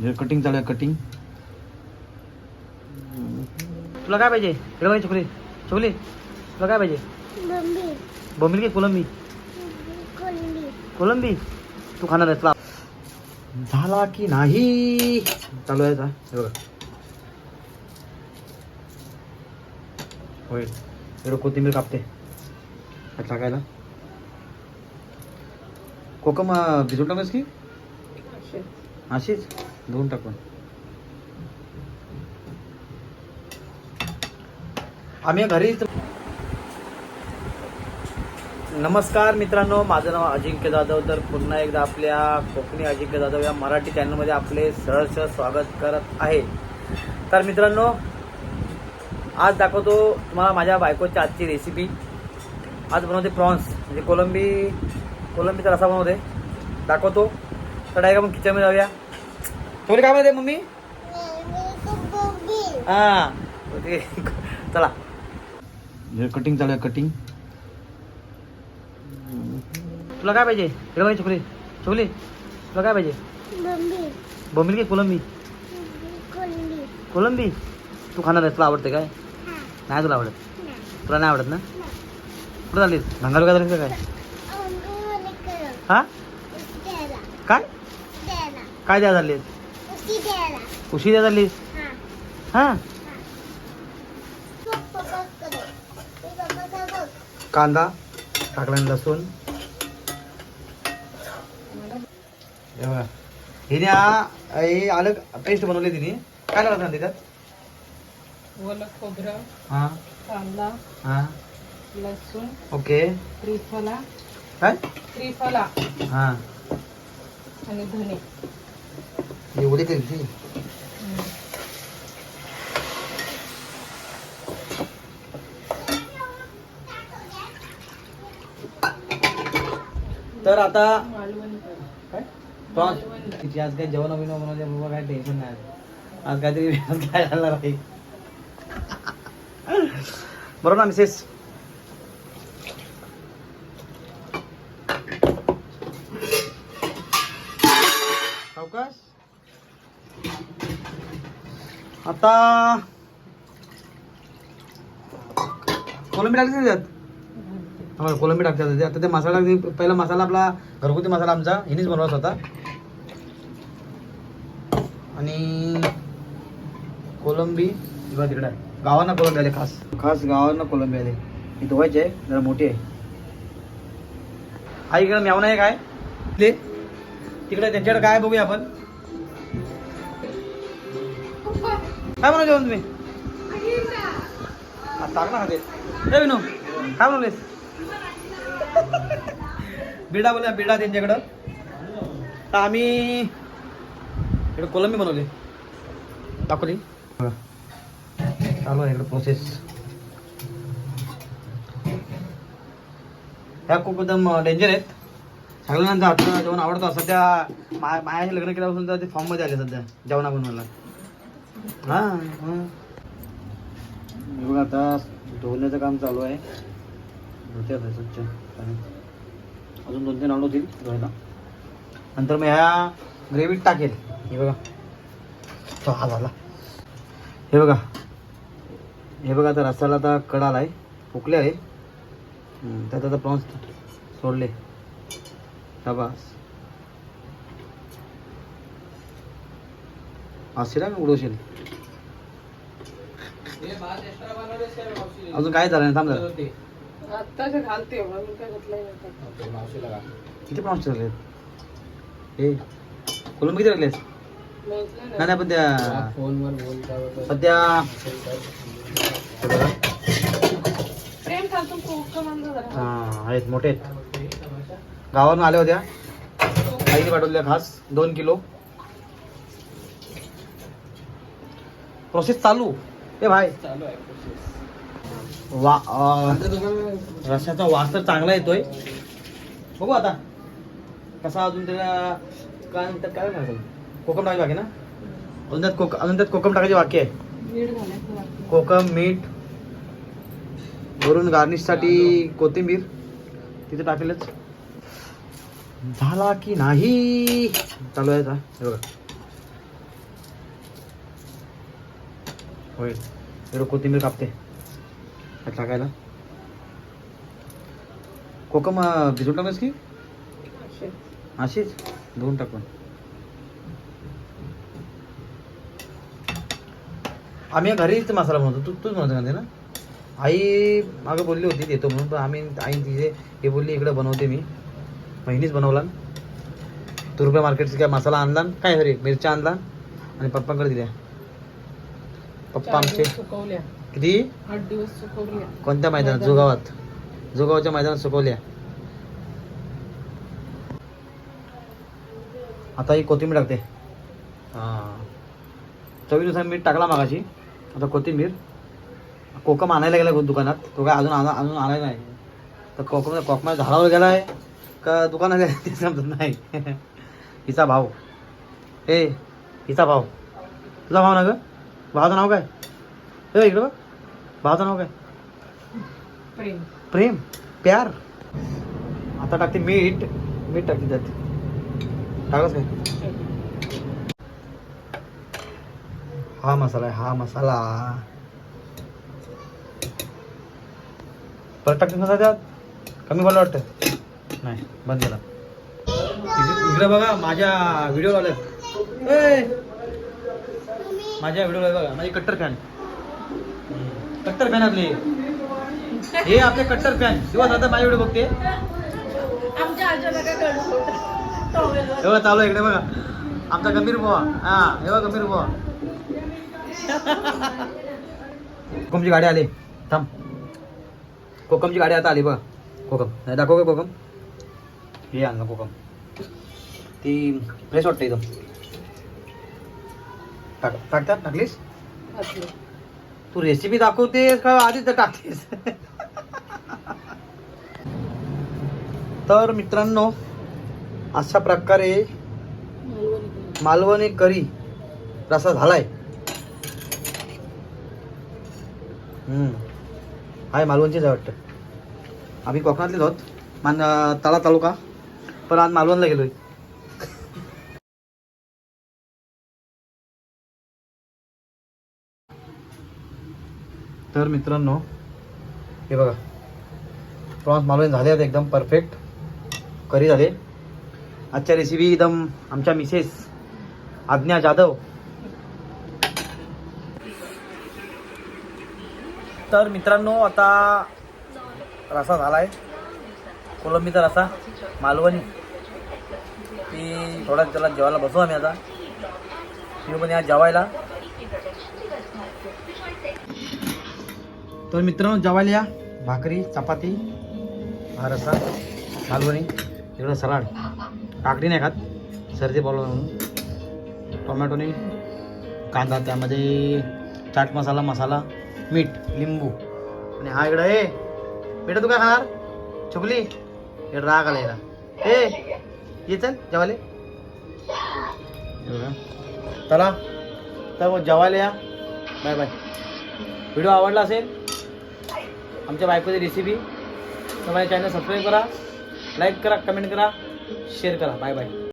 हे कटिंग चालू आहे कटिंग तुला काय पाहिजे? इकडे पाहिजे चोकली. चोकली तुला काय पाहिजे? बंबी. बोंबील की कोलंबी? कोलंबी. तू खाणार आहेस. झाला की नाही? चालू आहे. हे बघा. होय एवढं कोथिंबीर कापते. आता टाकायला कोकम भिजून टाकस की? अशीच? धुवून टाकून. आम्ही घरीच नमस्कार मित्रांनो माझं नाव अजिंक्य जाधव. तर पुन्हा एकदा आपल्या कोकणी अजिंक्य जाधव या मराठी चॅनलमध्ये आपले सहर्ष स्वागत करत आहे. तर मित्रांनो आज दाखवतो तुम्हाला माझ्या बायकोची आजची रेसिपी आज बनवते प्रॉन्स म्हणजे कोलंबी कोलंबीचा रसा बनवते. दाखवतो. तर डायरेक्ट आपण किचनमध्ये जाऊया. तुम्ही काय म्हणते मम्मी? हां. ओके चला कटिंग चालू आहे कटिंग तुला काय पाहिजे? इकडे पाहिजे चोकली. चोकली? तुला काय पाहिजे? बंबी. बोंबील की कोलंबी? कोलंबी. कोलंबी? तू खाणार आहेस तुला आवडते काय? हा. नाही तुला आवडत? ना तुला नाही आवडत ना? कुठं चाललीस? भंगार काय झालीस का काय? हा? काय? काय द्या द्यायला उशी द्या चाललीस हा. हा? कांदा टाकला लसूण. हे. हिने हा आलं पेस्ट बनवली तिने. काय लागत ना त्याच्यात? ओलं खोबरं हा. कांदा हा. लसूण ओके. त्रिफला. काय? त्रिफला. हा. आणि धने एवढी करायची तर आता काय? तिची आज काय जेवण अभिनव बनवले बाबा काय टेन्शन नाही. आज काहीतरी वेगळंच काय झालं नाही बरोबर ना मिसेस सावकाश? आता कोलंबी टाकते त्यात? हो कोलंबी टाकतात आता ते. मसाला पहिला मसाला आपला घरगुती मसाला आमचा. हिनीच बनवत होता. आणि कोलंबी किंवा तिकडे गावांना कोलंबी आले खास. खास गावांना कोलंबी आले. ही धुवायची आहे जरा मोठी आहे. आई इकडे मेवना आहे काय? ते तिकडे त्यांच्याकडे काय बघूया आपण? काय बनवलं जेवण तुम्ही? हा, टाक ना ए विनू काय बनवलेस बिडा बोला बिडा त्यांच्याकडं. तर आम्ही इकडे कोलंबी बनवली. दाखवली. चालू आहे इकडे प्रोसेस ह्या खूप एकदम डेंजर आहेत. सगळ्यांना हातचं जेवण आवडतं. सध्या मा मायाशी लग्न केल्यापासून ते फॉर्ममध्ये आले सध्या जेवणा बनवायला हां हे. बघा आता धुण्याचं काम चालू आहे. धुते आता स्वच्छ. अजून दोन तीन आणू होतील धुवायला. नंतर मग ह्या ग्रेव्हीत टाकेल. हे बघा. तो हा झाला. हे बघा. हे बघा आता रस्त्याला आता कडाला आहे फुकले आहे. त्यात आता प्रॉन्स सोडले. शाबास. असेल ना उडवशील. अजून काय झालं नाही? थांब जरा. आत्ताच घालते म्हणून काय घातलंय आता. किती प्रॉन्स ठरले हे. कोलंबी किती राहिलेस मोजलं नाही. ना. नाही पण त्या सध्या बघा. प्रेम खालतून कोकम आणलं जरा. हा आहेत मोठे आहेत. गावावरून आल्या होत्या. आईने पाठवल्या खास दोन किलो. प्रोसेस चालू. ए भाई. वा अं, रश्याचा वास तर चांगला येतोय. बघू आता. कसा अजून त्याला काय म्हणतात काय म्हणतात कोकम टाकायची बाकी ना? अजून त्यात कोक अजून त्यात कोकम टाकायची बाकी आहे. कोकम मीठ वरून गार्निशसाठी कोथिंबीर. तिथे टाकेलच. झाला की नाही? चालू आहे आता. बघा. होय. इकडं कोथिंबीर कापते. टाकायला. कोकम भिजून टाकस की. अशीच. धुवून टाकून. आम्ही घरीच मसाला बनवतो. तू तूच बनवतो का ना? आई मागं बोलली होती देतो म्हणून. पण आम्ही आई तिथे हे बोलली इकडे बनवते मी. बहिणीच बनवला तुरुपे मार्केटचा काय मसाला आणला काय हरे मिरच्या आणला आणि पप्पांकडे दिल्या. पप्पा आमचे. दिवस सुकवल्या. किती? आठ दिवस सुकवल्या. कोणत्या मैदानात? जोगावात. जोगावच्या मैदानात सुकवल्या. आता ही कोथिंबीर टाकते. हां. चवीनुसार मीठ टाकला मागाशी. आता कोथिंबीर. कोकम आणायला गेला दुकानात? तो काय अजून आणा अजून आणायला नाही. तर कोकम कोकमा झाडावर गेला आहे. का दुकानात गेला ते समजत नाही. हिचा भाव ए हिचा भाव तुझा भाव ना ग? भावाचं नाव काय? ए इकडं बघ. भावाचं नाव काय? प्रेम. प्रेम. प्यार. आता टाकते मीठ. मीठ टाकते त्यात. टाकच काय? हा मसाला आहे हा मसाला. परत टाकते मसाला त्यात? कमी बोला वाटतं. नाही बंद केला इकडे बघा माझ्या व्हिडिओ आल्यात. माझ्या व्हिडिओ बघा माझी कट्टर फॅन कट्टर फॅन आपली. हे आपले कट्टर फॅन शिवा दादा माझ्या व्हिडिओ बघते. हे बघा चालू इकडे बघा. आमचा गंभीर बुवा. हा बघा गंभीर बुवा. कोकमची गाडी आली. थांब. कोकमची गाडी आता आली बघा. कोकम. नाही दाखव का कोकम. हे आणलं कोकम. ती फ्रेश वाटतं एकदम टाक टाकतात टाकलीस. तू रेसिपी दाखवतेस का? आधीच टाकतेस. तर मित्रांनो अशा प्रकारे मालवणी करी. रसा झालाय. हम्म. हाय मालवणचीच आहे वाटतं. आम्ही कोकणातलेच आहोत. मान तळा तालुका. पण आज मालवणला गेलोय. तर मित्रांनो हे बघा. प्रॉन्स मालवणी झाले आहेत एकदम परफेक्ट करी झाले. आजच्या रेसिपी एकदम आमच्या मिसेस आज्ञा जाधव. तर मित्रांनो आता रसा झाला आहे कोलंबीचा रसा मालवणी. ती थोड्या त्याला जेवायला बसू आम्ही आता. मी पण या जेवायला. तर मित्रांनो जेवायला या. भाकरी चपाती हा रसा मालवणी इकडं सलाड. काकडी नाही खात. सर्दी बोलवा म्हणून. टोमॅटोने कांदा त्यामध्ये चाट मसाला मसाला मीठ लिंबू. आणि हा इकडं ए बेटा तू काय खाणार? चुकली इकडं राग आला याला. ए ये चल जेवायला चला. तर जेवायला या. Bye bye. व्हिडिओ आवडला असेल आमच्या बायकोची रेसिपी तर माझ्या चॅनल सबस्क्राईब करा लाईक करा कमेंट करा शेअर करा. Bye bye